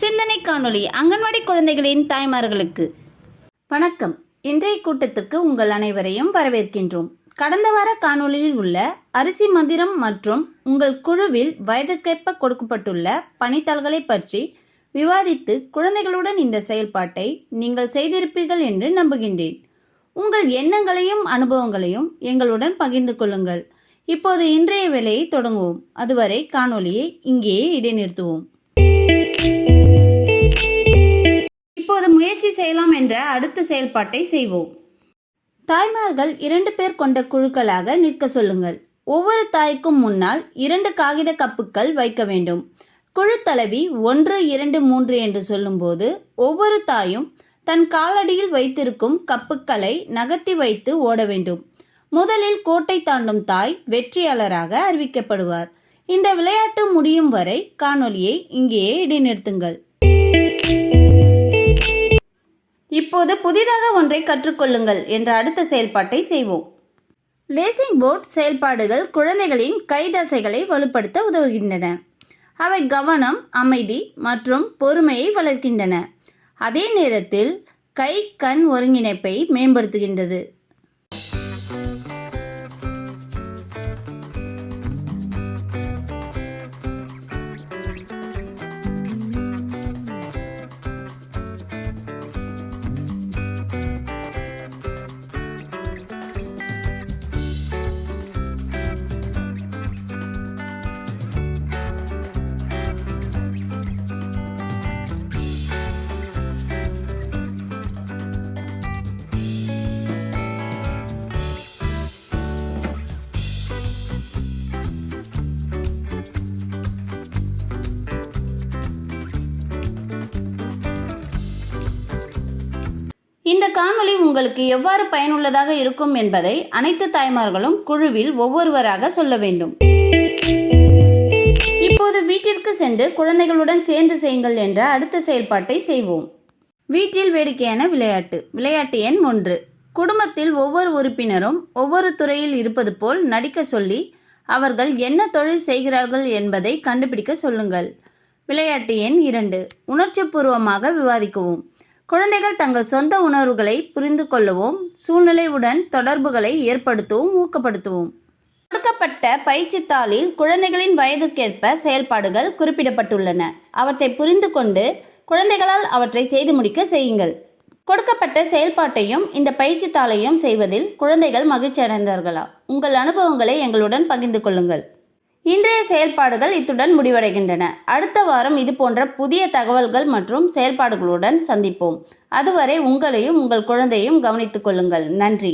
சிந்தனை காணொளி அங்கன்வாடி குழந்தைகளின் தாய்மார்களுக்கு. வணக்கம். இன்றைய கூட்டத்துக்கு உங்கள் அனைவரையும் வரவேற்கின்றோம். கடந்த வார காணொளியில் உள்ள அரிசி மந்திரம் மற்றும் உங்கள் குழுவில் வயதுக்கேற்ப கொடுக்கப்பட்டுள்ள பணித்தாள்களை பற்றி விவாதித்து குழந்தைகளுடன் இந்த செயல்பாட்டை நீங்கள் செய்திருப்பீர்கள் என்று நம்புகின்றேன். உங்கள் எண்ணங்களையும் அனுபவங்களையும் எங்களுடன் பகிர்ந்து கொள்ளுங்கள். இப்போது இன்றைய வேலையை தொடங்குவோம். அதுவரை காணொலியை இங்கேயே இடைநிறுத்துவோம். செய்யலாம் என்ற அடுத்த செயல்பாட்டை செய்வோம். தாய்மார்கள் இரண்டு பேர் கொண்ட குழுக்களாக நிற்க சொல்லுங்கள். ஒவ்வொரு தாய்க்கும் முன்னால் இரண்டு காகித கப்புக்கள் வைக்க வேண்டும். குழு தலைவி ஒன்று இரண்டு மூன்று என்று சொல்லும்போது ஒவ்வொரு தாயும் தன் காலடியில் வைத்திருக்கும் கப்புக்களை நகர்த்தி வைத்து ஓட வேண்டும். முதலில் கோட்டை தாண்டும் தாய் வெற்றியாளராக அறிவிக்கப்படுவார். இந்த விளையாட்டு முடியும் வரை காணொலியை இங்கேயே இடைநிறுத்துங்கள். இப்போது புதிதாக ஒன்றை கற்றுக்கொள்ளுங்கள் என்ற அடுத்த செயல்பாட்டை செய்வோம். லேசிங் போர்ட் செயல்பாடுகள் குழந்தைகளின் கைதசைகளை வலுப்படுத்த உதவுகின்றன. அவை கவனம் அமைதி மற்றும் பொறுமையை வளர்க்கின்றன. அதே நேரத்தில் கை கண் ஒருங்கிணைப்பை மேம்படுத்துகின்றது. இந்த காணொளி உங்களுக்கு எவ்வாறு பயனுள்ளதாக இருக்கும் என்பதை அனைத்து தாய்மார்களும் குழுவில் ஒவ்வொருவராக சொல்ல வேண்டும். இப்போது வீட்டிற்கு சென்று குழந்தைகளுடன் சேர்ந்து செய்யுங்கள் என்ற அடுத்த செயல்பாட்டை செய்வோம். வீட்டில் வேடிக்கையான விளையாட்டு. விளையாட்டு எண் ஒன்று. குடும்பத்தில் ஒவ்வொரு உறுப்பினரும் ஒவ்வொரு துறையில் இருப்பது போல் நடிக்க சொல்லி அவர்கள் என்ன தொழில் செய்கிறார்கள் என்பதை கண்டுபிடிக்க சொல்லுங்கள். விளையாட்டு எண் இரண்டு. உணர்ச்சிபூர்வமாக விவாதிக்கவும். குழந்தைகள் தங்கள் சொந்த உணர்வுகளை புரிந்து கொள்ளவும் சூழ்நிலையுடன் தொடர்புகளை ஏற்படுத்தவும் ஊக்கப்படுத்துவோம். கொடுக்கப்பட்ட பயிற்சித்தாளில் குழந்தைகளின் வயதுக்கேற்ப செயல்பாடுகள் குறிப்பிடப்பட்டுள்ளன. அவற்றை புரிந்து கொண்டு குழந்தைகளால் அவற்றை செய்து முடிக்க செய்யுங்கள். கொடுக்கப்பட்ட செயல்பாட்டையும் இந்த பயிற்சி தாளையும் செய்வதில் குழந்தைகள் மகிழ்ச்சி அடைந்தார்களா உங்கள் அனுபவங்களை எங்களுடன் பகிர்ந்து கொள்ளுங்கள். இன்றைய செயல்பாடுகள் இத்துடன் முடிவடைகின்றன. அடுத்த வாரம் இது போன்ற புதிய தகவல்கள் மற்றும் செயல்பாடுகளுடன் சந்திப்போம். அதுவரை உங்களையும் உங்கள் குழந்தையும் கவனித்துக் கொள்ளுங்கள். நன்றி.